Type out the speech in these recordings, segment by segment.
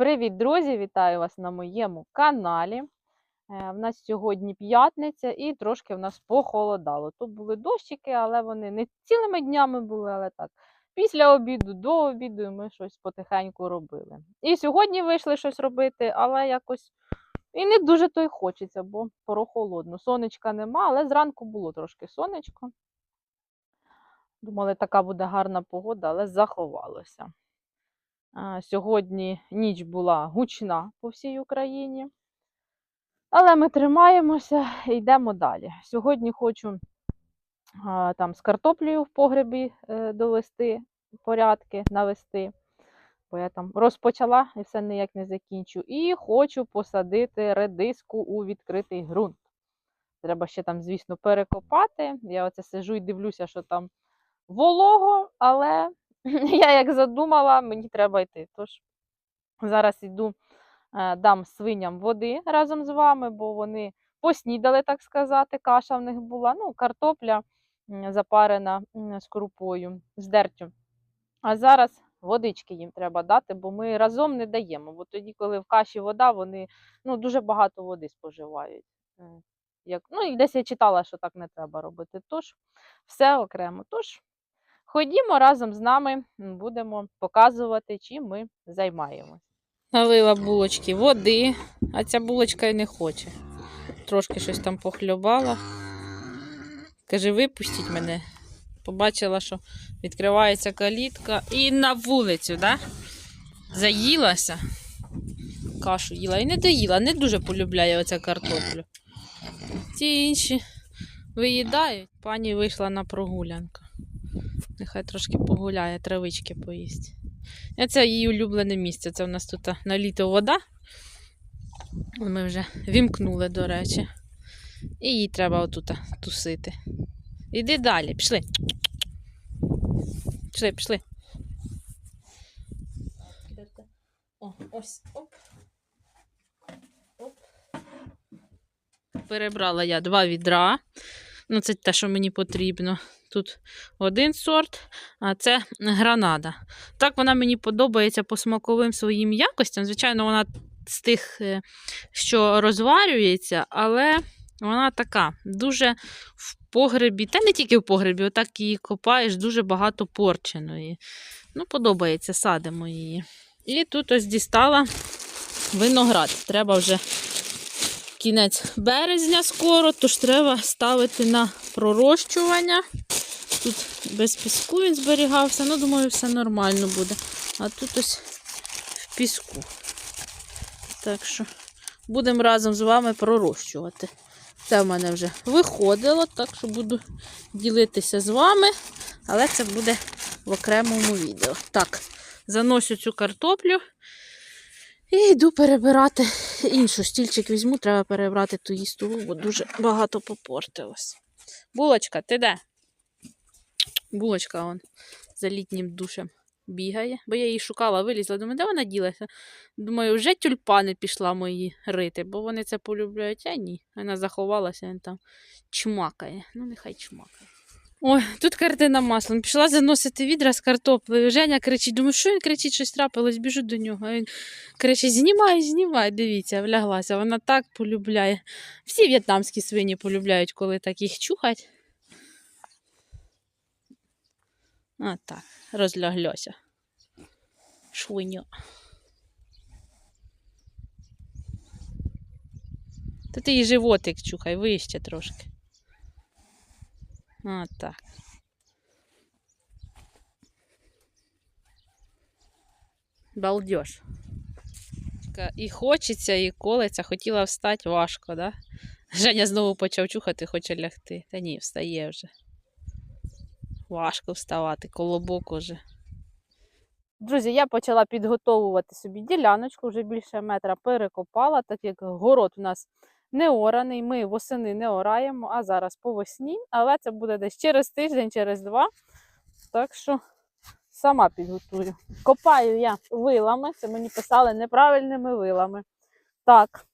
Привіт, друзі! Вітаю вас на моєму каналі. Е, В нас сьогодні п'ятниця і трошки в нас похолодало. Тут були дощики, але вони не цілими днями були, але так. Після обіду, до обіду ми щось потихеньку робили. І сьогодні вийшли щось робити, але якось і не дуже то й хочеться, бо прохолодно. Сонечка нема, але зранку було трошки сонечко. Думали, така буде гарна погода, але заховалося. Сьогодні ніч була гучна по всій Україні. Але ми тримаємося і йдемо далі. Сьогодні хочу там з картоплею в погребі е, довести порядки, навести. Бо я там розпочала і все ніяк не закінчу. І хочу посадити редиску у відкритий ґрунт. Треба ще там, звісно, перекопати. Я оце сижу і дивлюся, що там волого, але я як задумала, мені треба йти. Тож зараз йду, е, дам свиням води разом з вами, бо вони поснідали, так сказати, каша в них була. Ну, картопля запарена з крупою, з дертю. А зараз водички їм треба дати, бо ми разом не даємо. Бо тоді, коли в каші вода, вони ну, дуже багато води споживають. Е, Як, ну, і десь я читала, що так не треба робити. Тож, все окремо. Тож, Ходімо разом з нами, будемо показувати, чим ми займаємось. Налила булочки води, а ця булочка й не хоче. Трошки щось там похлюбала. Каже, випустіть мене. Побачила, що відкривається калітка і на вулицю, да? Заїлася. Кашу їла і не доїла, не дуже полюбляє оця картоплю. Ті інші виїдають. Пані вийшла на прогулянку. Нехай трошки погуляє, травички поїсть. Це її улюблене місце. Це у нас тут на літо вода. Ми вже вімкнули, до речі. І їй треба отут тусити. Іди далі, пішли. Пішли, пішли. О, ось, оп. Оп. Перебрала я два відра. Ну, це те, що мені потрібно. Тут один сорт, а це гранада. Так вона мені подобається по смаковим своїм якостям. Звичайно, вона з тих, е, що розварюється, але вона така дуже в погребі, та не тільки в погребі, отак її копаєш, дуже багато порченої. Ну, подобається, садимо її. І тут ось дістала виноград. Треба вже кінець березня скоро, тож треба ставити на пророщування. Тут без піску він зберігався, ну, думаю, все нормально буде. А тут ось в піску. Так що будемо разом з вами пророщувати. Це в мене вже виходило, так що буду ділитися з вами, але це буде в окремому відео. Так, заносю цю картоплю і йду перебирати іншу. Стільчик візьму, треба перебрати ту їстову, бо дуже багато попортилось. Булочка, ти де? Булочка он за літнім душем бігає, бо я її шукала, вилізла. Думаю, де вона ділася? Думаю, вже тюльпани пішла мої рити, бо вони це полюбляють, а ні. Вона заховалася, він там чмакає. Ну, нехай чмакає. Ой, тут картина маслом. Пішла заносити відра з картоплею. Женя кричить, думаю, що він кричить, щось трапилось, біжу до нього. А він кричить: знімай, знімай, дивіться, вляглася. Вона так полюбляє. Всі в'єтнамські свині полюбляють, коли так їх чухать. А так, розляглося. Швиньо. Та ти її животик чухай, вище трошки. А так. Балдеж. І хочеться, і колеться, хотіла встати важко, да? Женя знову почав чухати, хоче лягти. Та ні, встає вже. Важко вставати, колобок уже. Друзі, я почала підготовувати собі діляночку, вже більше метра перекопала, так як город у нас не ораний, ми восени не ораємо, а зараз по весні, але це буде десь через тиждень, через два. Так що сама підготую. Копаю я вилами, це мені писали неправильними вилами. Так,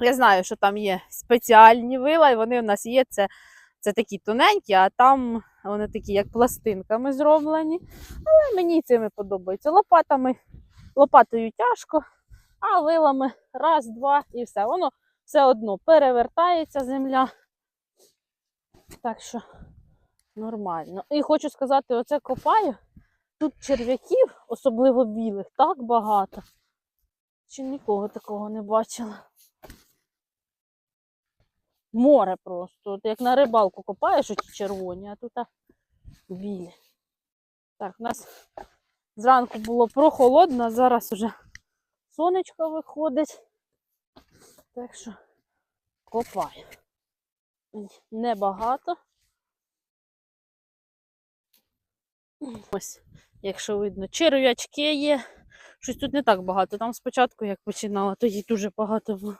я знаю, що там є спеціальні вила, і вони у нас є. Це, це такі тоненькі, а там вони такі, як пластинками зроблені. Але мені цими подобається. Лопатами, лопатою тяжко. А вилами раз, два і все. Воно все одно перевертається земля. Так що нормально. І хочу сказати, оце копаю. Тут черв'яків, особливо білих, так багато. Ще нікого такого не бачила. Море просто. От як на рибалку копаєш оті червоні, а тут білі. Так, у нас зранку було прохолодно, а зараз вже сонечко виходить. Так що копаю. Небагато. Ось, якщо видно, черв'ячки є. Щось тут не так багато. Там спочатку, як починала, то їх дуже багато було.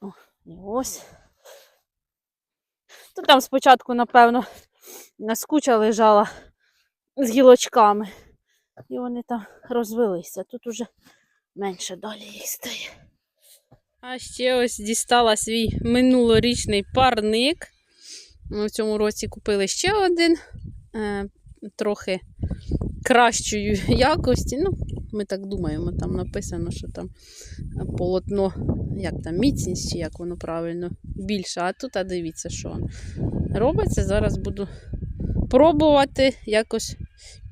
О, і ось. То там спочатку, напевно, наскуча лежала з гілочками. І вони там розвелися. Тут уже менше далі їх стає. А ще ось дістала свій минулорічний парник. Ми в цьому році купили ще один, е, трохи кращої якості. Ну, ми так думаємо, там написано, що там полотно, як там, міцність, чи як воно правильно, більше. А тут, а дивіться, що робиться. Зараз буду пробувати якось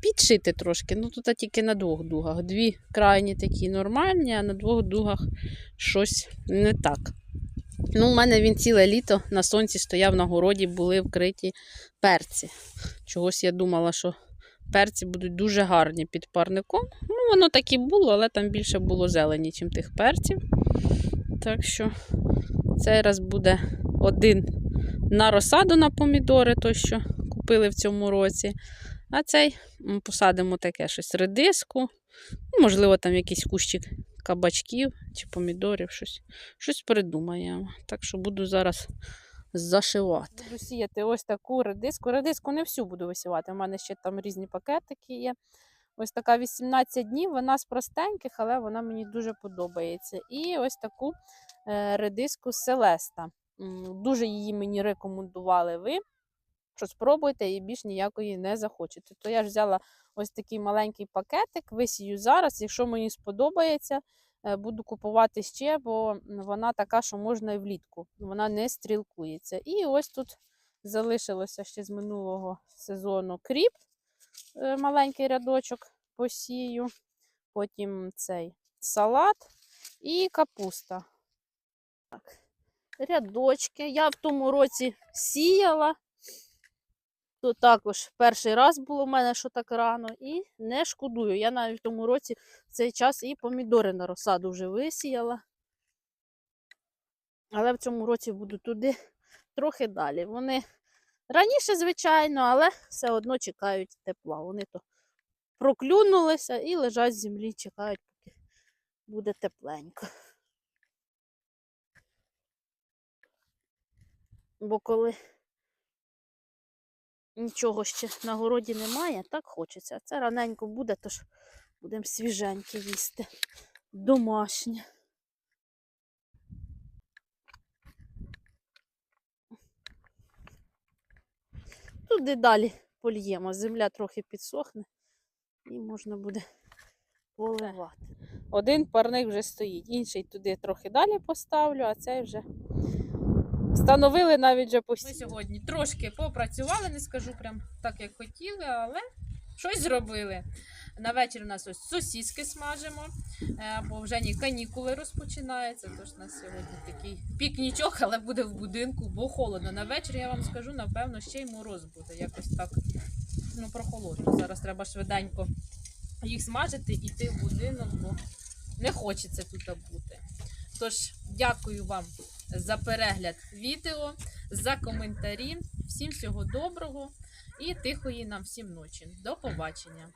підшити трошки. Ну, тут тільки на двох дугах. Дві крайні такі нормальні, а на двох дугах щось не так. Ну, у мене він ціле літо на сонці стояв на городі, були вкриті перці. Чогось я думала, що перці будуть дуже гарні під парником. Ну, воно так і було, але там більше було зелені, ніж тих перців. Так що цей раз буде один на розсаду на помідори, той, що купили в цьому році. А цей посадимо таке щось редиску. Ну, Можливо, там якийсь кущик кабачків чи помідорів, щось, щось придумаємо. Так що буду зараз зашивати. Буду сіяти ось таку редиску. Редиску не всю буду висівати. У мене ще там різні пакетики є. Ось така 18 днів, вона з простеньких, але вона мені дуже подобається. І ось таку е, редиску Селеста. Дуже її мені рекомендували ви. Що спробуйте і більш ніякої не захочете. То я ж взяла ось такий маленький пакетик, висію зараз. Якщо мені сподобається, буду купувати ще, бо вона така, що можна і влітку. Вона не стрілкується. І ось тут залишилося ще з минулого сезону кріп, е, маленький рядочок посію. Потім цей салат і капуста. Так. Рядочки. Я в тому році сіяла. То також перший раз було в мене, що так рано, і не шкодую. Я навіть в тому році в цей час і помідори на розсаду вже висіяла. Але в цьому році буду туди трохи далі. Вони раніше, звичайно, але все одно чекають тепла. Вони то проклюнулися і лежать в землі, чекають, поки буде тепленько. Бо коли нічого ще на городі немає, так хочеться. Це раненько буде, тож будемо свіженьке їсти. Домашнє. Туди далі польємо. Земля трохи підсохне і можна буде поливати. Один парник вже стоїть, інший туди трохи далі поставлю, а цей вже встановили навіть вже постійно. Ми сьогодні трошки попрацювали, не скажу прям так, як хотіли, але щось зробили. На вечір у нас ось сосіски смажимо, е, бо вже ні канікули розпочинаються. Тож у нас сьогодні такий пікнічок, але буде в будинку, бо холодно. На вечір я вам скажу, напевно, ще й мороз буде. Якось так ну, прохолодно. Зараз треба швиденько їх смажити і йти в будинок, бо не хочеться тут бути. Тож, дякую вам за перегляд відео, за коментарі. Всім всього доброго і тихої нам всім ночі. До побачення!